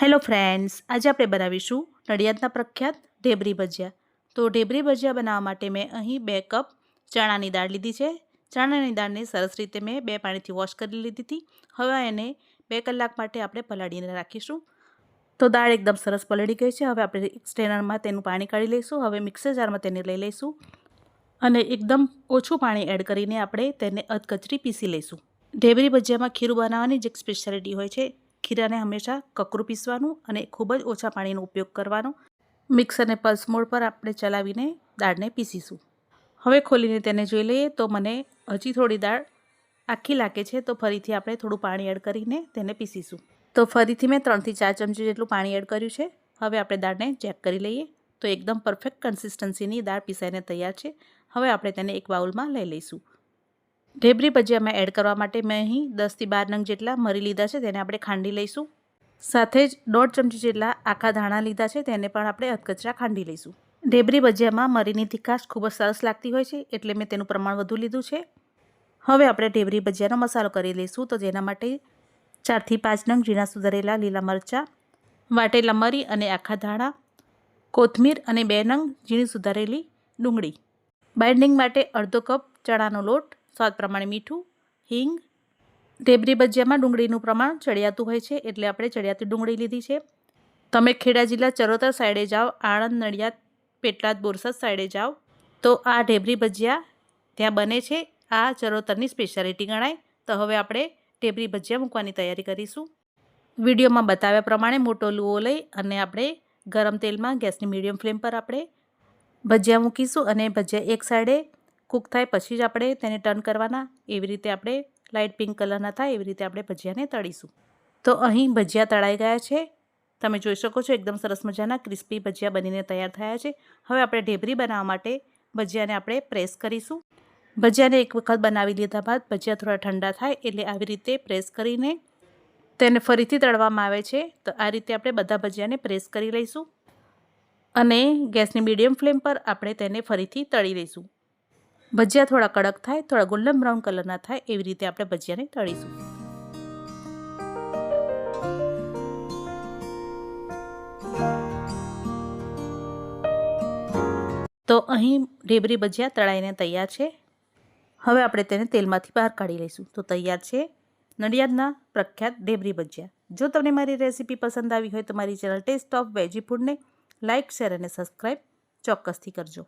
Hello friends, આજે આપણે બનાવીશું નડિયાદના પ્રખ્યાત ઢેબરી ભજીયા. તો ઢેબરી ભજીયા બનાવવા માટે મેં અહીં બે કપ ચણાની દાળ લીધી છે. ચણાની દાળને સરસ રીતે મેં બે પાણીથી વોશ કરી લીધી હતી. હવે એને બે કલાક માટે આપણે પલાળીને રાખીશું. તો દાળ એકદમ સરસ પલળી ગઈ છે. હવે આપણે એક સ્ટ્રેનરમાં તેનું પાણી કાઢી લઈશું. હવે મિક્સર જારમાં તેને લઈ લઈશું અને એકદમ ઓછું પાણી એડ કરીને આપણે તેને અધકચરી પીસી લઈશું. ઢેબરી ભજીયામાં ખીરું બનાવવાની જ એક સ્પેશિયાલિટી હોય છે. ખીરાને હંમેશા કકરું પીસવાનું અને ખૂબ જ ઓછા પાણીનો ઉપયોગ કરવાનો. મિક્સરને પલ્સ મોડ પર આપણે ચલાવીને દાળને પીસીશું. હવે ખોલીને તેને જોઈ લઈએ તો મને હજી થોડી દાળ આખી લાગે છે તો ફરીથી આપણે થોડું પાણી એડ કરીને તેને પીસીશું. તો ફરીથી મેં ત્રણથી ચાર ચમચી જેટલું પાણી એડ કર્યું છે. હવે આપણે દાળને ચેક કરી લઈએ તો એકદમ પરફેક્ટ કન્સિસ્ટન્સીની દાળ પીસાઈને તૈયાર છે. હવે આપણે તેને એક બાઉલમાં લઈ લઈશું. ઢેબરી ભજીયામાં એડ કરવા માટે મેં અહીં દસથી બાર નંગ જેટલા મરી લીધા છે, તેને આપણે ખાંડી લઈશું. સાથે જ દોઢ ચમચી જેટલા આખા ધાણા લીધા છે, તેને પણ આપણે અધકચરા ખાંડી લઈશું. ઢેબરી ભજીયામાં મરીની તીખાશ ખૂબ જ સરસ લાગતી હોય છે, એટલે મેં તેનું પ્રમાણ વધુ લીધું છે. હવે આપણે ઢેબરી ભજીયાનો મસાલો કરી લઈશું, તો જેના માટે ચારથી પાંચ નંગ ઝીણા સુધારેલા લીલા મરચાં, વાટેલા મરી અને આખા ધાણા, કોથમીર અને બે નંગ ઝીણી સુધારેલી ડુંગળી. બાઇન્ડિંગ માટે અડધો કપ ચણાનો લોટ સ્વાદ પ્રમાણે મીઠું, હિંગ, ઢેબરી ભજીયામાં ડુંગળીનું પ્રમાણ ચડિયાતું હોય છે એટલે આપણે ચડિયાતી ડુંગળી લીધી છે. તમે ખેડા જિલ્લા ચરોતર સાઈડે જાઓ, આણંદ, નડિયાદ, પેટલાદ, બોરસદ સાઈડે જાઓ, તો આ ઢેબરી ભજીયા ત્યાં બને છે. આ ચરોતરની સ્પેશિયાલિટી ગણાય. તો હવે આપણે ઢેબરી ભજીયા મૂકવાની તૈયારી કરીશું. વિડીયોમાં બતાવ્યા પ્રમાણે મોટો લુઓ લઈ અને આપણે ગરમ તેલમાં ગેસની મીડિયમ ફ્લેમ પર આપણે ભજીયા મૂકીશું અને ભજીયા એક સાઈડે કૂક થાય પછી જ આપણે તેને ટર્ન કરવાના. એવી રીતે આપણે લાઇટ પિંક કલરના થાય એવી રીતે આપણે ભજીયાને તળીશું. તો અહીં ભજીયા તળાઈ ગયા છે. તમે જોઈ શકો છો એકદમ સરસ મજાના ક્રિસ્પી ભજીયા બનીને તૈયાર થયા છે. હવે આપણે ઢેબરી બનાવવા માટે ભજીયાને આપણે પ્રેસ કરીશું. ભજીયાને એક વખત બનાવી લીધા બાદ ભજીયા થોડા ઠંડા થાય એટલે આવી રીતે પ્રેસ કરીને તેને ફરીથી તળવામાં આવે છે. તો આ રીતે આપણે બધા ભજીયાને પ્રેસ કરી લઈશું. અને ગેસની મીડિયમ ફ્લેમ પર આપણે તેને ફરીથી તળી લઈશું. ભજીયા થોડા કડક થાય, થોડા ગોલ્ડન બ્રાઉન કલરના થાય, એવી રીતે આપણે ભજીયાને તળીશું. તો અહીં ઢેબરી ભજીયા તળાઈને તૈયાર છે. હવે આપણે તેને તેલમાંથી બહાર કાઢી લઈશું. તો તૈયાર છે નડિયાદના પ્રખ્યાત ઢેબરી ભજીયા. જો તમને મારી રેસીપી પસંદ આવી હોય તો મારી ચેનલ ટેસ્ટ ઓફ વેજી ફૂડને લાઇક, શેર અને સબસ્ક્રાઈબ ચોક્કસથી કરજો.